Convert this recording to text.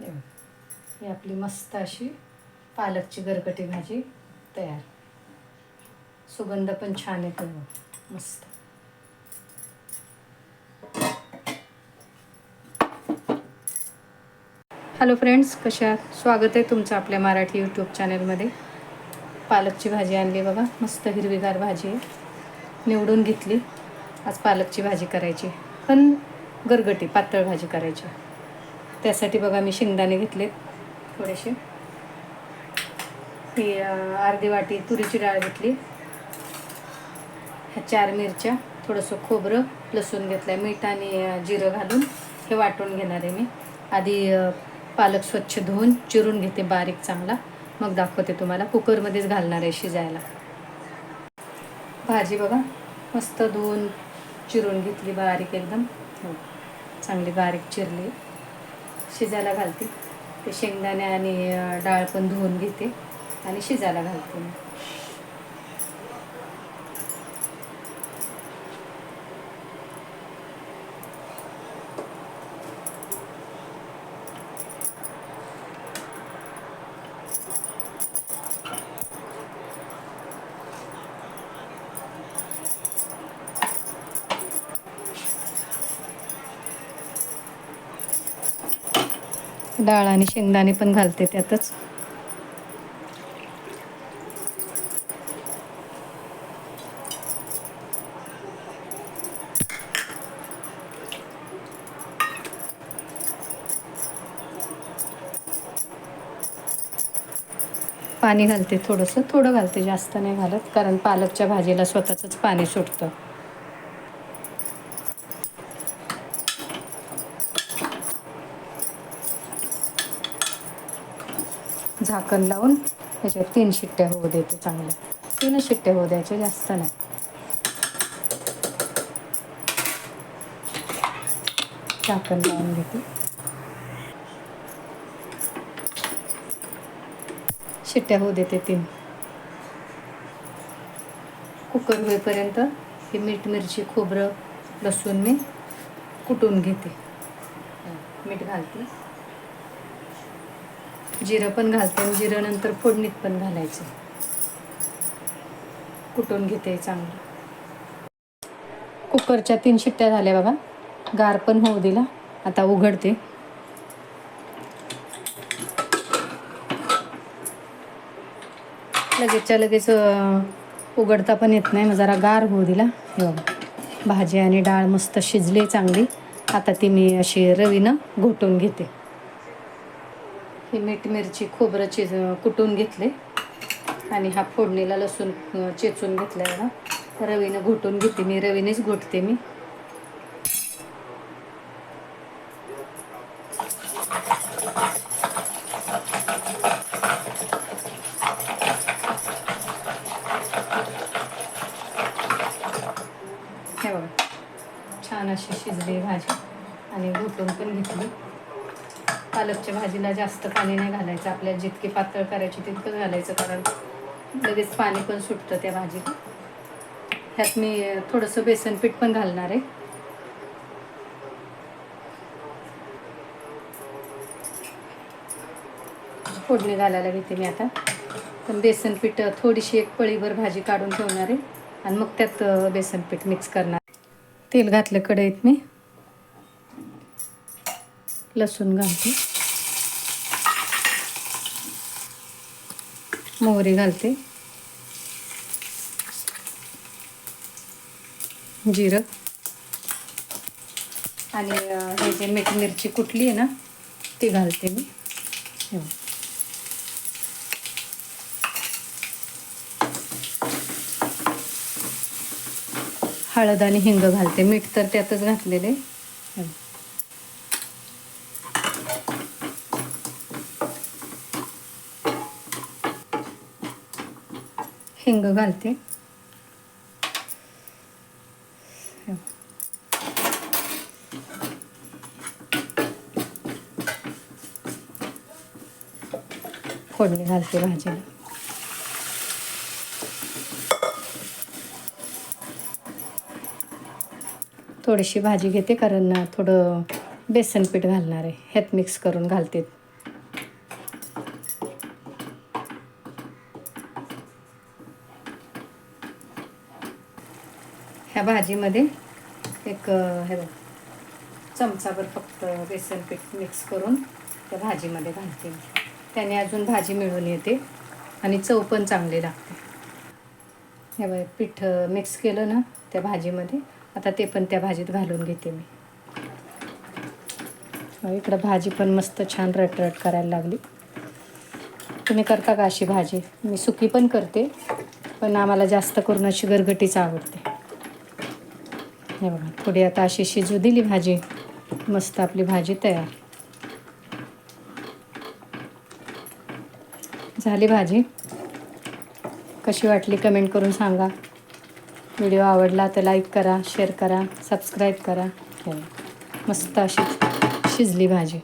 ही आपली मस्त अशी पालकची गरगटी भाजी तयार. सुगंध पण छान येतो मस्त. हॅलो फ्रेंड्स कशा आहात? स्वागत आहे तुमचं आपल्या मराठी यूट्यूब चॅनलमध्ये पालकची भाजी आणली बघा. मस्त हिरवीगार भाजी आहे. निवडून घेतली. आज पालकची भाजी करायची. पण गरगटी पातळ भाजी करायची. त्यासाठी बघा मी शेंगदाणे घेतलेत थोडेसे. ही अर्धी वाटी तुरीची डाळ घेतली. ह्या चार मिरच्या थोडंसं खोबरं लसूण घेतलं आहे मीठ आणि जिरं घालून हे वाटून घेणार आहे मी. आधी पालक स्वच्छ धुवून चिरून घेते बारीक चांगला. मग दाखवते तुम्हाला. कुकरमध्येच घालणार आहे शिजायला. भाजी बघा मस्त धुवून चिरून घेतली बारीक एकदम. हो चांगली बारीक चिरली. शिजायला घालते. ते शेंगदाणे आणि डाळ पण धुवून घेते आणि शिजायला घालते डाळ आणि शेंगदाणे पण घालते त्यातच. पाणी घालते थोडंसं. थोडं घालते जास्त नाही घालत कारण पालकच्या भाजीला स्वतःचंच पाणी सुटतं. झाकण लावून त्याच्यात तीन शिट्ट्या होऊ देते चांगल्या. तीनच शिट्ट्या होऊ द्यायच्या जास्त नाही. झाकण लावून घेते. शिट्ट्या होऊ देते तीन. कुकर होईपर्यंत हे मीठ मिरची खोबरं लसूण मी कुटून घेते. मीठ घालते. जिरं पण घालते आणि जिरं नंतर फोडणीत पण घालायचं. कुटून घेते चांगलं. कुकरच्या तीन शिट्ट्या झाल्या बाबा. गार पण होऊ दिला. आता उघडते. लगेचच्या लगेच उघडता पण येत नाही मग जरा गार होऊ दिला. हे बघा. भाजी आणि डाळ मस्त शिजली चांगली. आता ती मी अशी रवीनं घोटून घेते. ही मीठ मिरची खोबरं चिज कुटून घेतले. आणि हा फोडणीला लसूण चेचून घेतलाय ना. रवीनं घोटून घेते मी रवीनेच घोटते मी. हे बघा छान अशी शिजली भाजी. आणि घोटून पण घेतली. पालकच्या भाजीला जास्त पाणी नाही घालायचं आपल्याला जितकी पातळ करायची तितकं घालायचं कारण लगेच पाणी पण सुटतं त्या भाजीला. ह्यात मी थोडंसं बेसन पीठ पण घालणार आहे. फोडणी घालायला घेते मी आता. पण बेसन पीठ थोडीशी एक पळीभर भाजी काढून ठेवणार आहे. आणि मग त्यात बेसन पीठ मिक्स करणार. तेल घातलं कढईत मी. लसूण घालते. मोहरी घालते. जिरं. आणि हे जे मीठ मिरची कुठली आहे ना ती घालते मी. हळद आणि हिंग घालते. मीठ तर त्यातच घातलेले हिंग घालते. फोडणी घालते भाजीला. थोडीशी भाजी घेते कारण थोडं बेसन पीठ घालणार आहे. ह्यात मिक्स करून घालते. ह्या भाजीमध्ये एक हे बघ चमचाभर फक्त बेसन पीठ मिक्स करून त्या भाजीमध्ये घालते मी. त्याने अजून भाजी मिळून येते आणि चव पण चांगली लागते. हे बघ पीठ मिक्स केलं ना त्या भाजीमध्ये आता ते पण त्या भाजीत घालून घेते मी. इकडं भाजी पण मस्त छान रटरट करायला लागली. तुम्ही करता का अशी भाजी? मी सुकी पण करते पण आम्हाला जास्त करून अशी गरगटीच आवडते. हे बघा थोडी आता अशी शिजू दिली भाजी मस्त आपली भाजी तयार. झाली भाजी. कशी वाटली कमेंट करून सांगा. व्हिडिओ आवडला तर लाईक करा शेअर करा सबस्क्राईब करा. हो मस्त अशी शिजली भाजी.